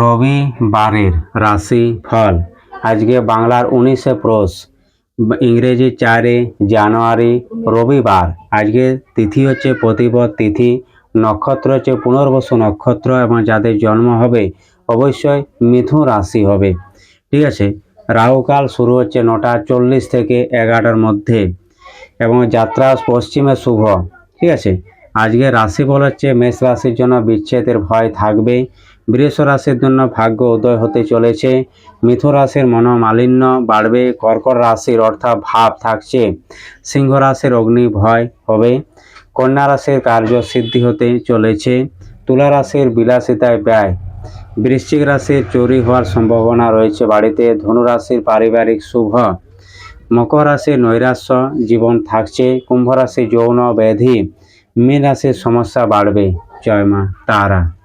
রবিবারের রাশি ফল। আজকে বাংলার উনিশে পৌষ ইংরেজি চারে জানুয়ারি রবিবার। আজকে তিথি হচ্ছে প্রতিপদ তিথি, নক্ষত্র হচ্ছে পুনর্বসু নক্ষত্র এবং যাদের জন্ম হবে অবশ্যই মিথুন রাশি হবে। ঠিক আছে, রাহুকাল শুরু হচ্ছে নটা চল্লিশ থেকে এগারোটার মধ্যে এবং যাত্রা পশ্চিমে শুভ। ঠিক আছে, আজকে রাশিফল হচ্ছে মেষ রাশির জন্য বিচ্ছেদের ভয় থাকবে বৃষ রাশির জন্য ভাগ্য উদয় হতে চলেছে। মিথুন রাশির মনোমালিন্য বাড়বে, কর্কট রাশির অর্থাৎ ভাব থাকছে। সিংহ রাশির অগ্নি ভয় হবে। কন্যা রাশির কার্য সিদ্ধি হতে চলেছে। তুলা রাশির বিলাসিতায় ব্যয়। বৃশ্চিক রাশির চুরি হওয়ার সম্ভাবনা রয়েছে বাড়িতে। ধনু রাশির পারিবারিক শুভ। মকর রাশির নৈরাশ্য জীবন থাকছে। কুম্ভ রাশি যৌন ব্যাধি। মীন রাশির সমস্যা বাড়বে। জয় মা, তারা।